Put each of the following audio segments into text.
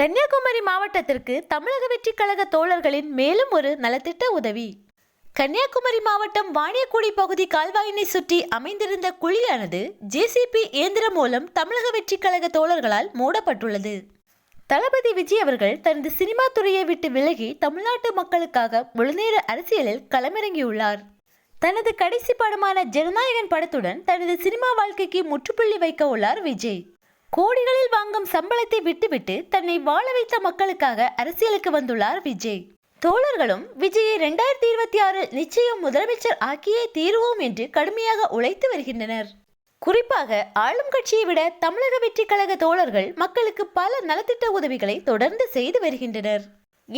கன்னியாகுமரி மாவட்டத்திற்கு தமிழக வெற்றி கழக தோழர்களின் மேலும் ஒரு நலத்திட்ட உதவி. கன்னியாகுமரி மாவட்டம் வாணியக்குடி பகுதி கால்வாயினை சுற்றி அமைந்திருந்த குழியானது ஜேசிபி இயந்திரம் மூலம் தமிழக வெற்றி கழக தோழர்களால் மூடப்பட்டுள்ளது. தளபதி விஜய் அவர்கள் தனது சினிமா துறையை விட்டு விலகி தமிழ்நாட்டு மக்களுக்காக முழுநேர அரசியலில் களமிறங்கியுள்ளார். தனது கடைசி படமான ஜனநாயகன் படத்துடன் தனது சினிமா வாழ்க்கைக்கு முற்றுப்புள்ளி வைக்க உள்ளார் விஜய். கோடிகளில் வாங்கும் சம்பளத்தை விட்டுவிட்டு தன்னை வாழ வைத்த மக்களுக்காக அரசியலுக்கு வந்துள்ளார் விஜய். தோழர்களும் விஜயை ரெண்டாயிரத்தி இருபத்தி ஆறில் நிச்சயம் முதலமைச்சர் ஆக்கியே தீருவோம் என்று கடுமையாக உழைத்து வருகின்றனர். குறிப்பாக ஆளும் கட்சியை விட தமிழக வெற்றி கழக தோழர்கள் மக்களுக்கு பல நலத்திட்ட உதவிகளை தொடர்ந்து செய்து வருகின்றனர்.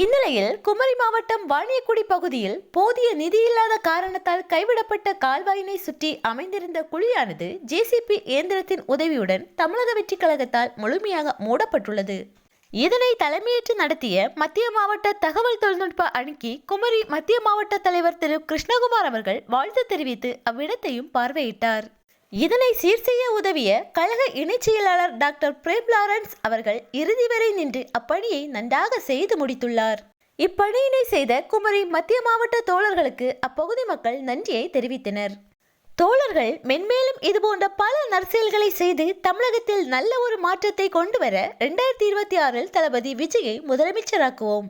இந்நிலையில் குமரி மாவட்டம் வாணியக்குடி பகுதியில் போதிய நிதி இல்லாத காரணத்தால் கைவிடப்பட்ட கால்வாயினை சுற்றி அமைந்திருந்த குழியானது ஜேசிபி இயந்திரத்தின் உதவியுடன் தமிழக வெற்றிக் கழகத்தால் முழுமையாக மூடப்பட்டுள்ளது. இதனை தலைமையேற்று நடத்திய மத்திய மாவட்ட தகவல் தொழில்நுட்ப அணிக்கு குமரி மத்திய மாவட்ட தலைவர் திரு கிருஷ்ணகுமார் அவர்கள் வாழ்த்து தெரிவித்து அவ்விடத்தையும் பார்வையிட்டார். இதனை சீர் செய்ய உதவிய கழக இணைச் செயலாளர் டாக்டர் பிரேம் லாரன்ஸ் அவர்கள் இறுதி வரை நின்று அப்பணியை நன்றாக செய்து முடித்துள்ளார். இப்பணியினை செய்த குமரி மத்திய மாவட்ட தோழர்களுக்கு அப்பகுதி மக்கள் நன்றியை தெரிவித்தனர். தோழர்கள் மென்மேலும் இதுபோன்ற பல நற்செயல்களை செய்து தமிழகத்தில் நல்ல ஒரு மாற்றத்தை கொண்டு வர ரெண்டாயிரத்தி இருபத்தி ஆறில் தளபதி விஜயை முதலமைச்சராக்குவோம்.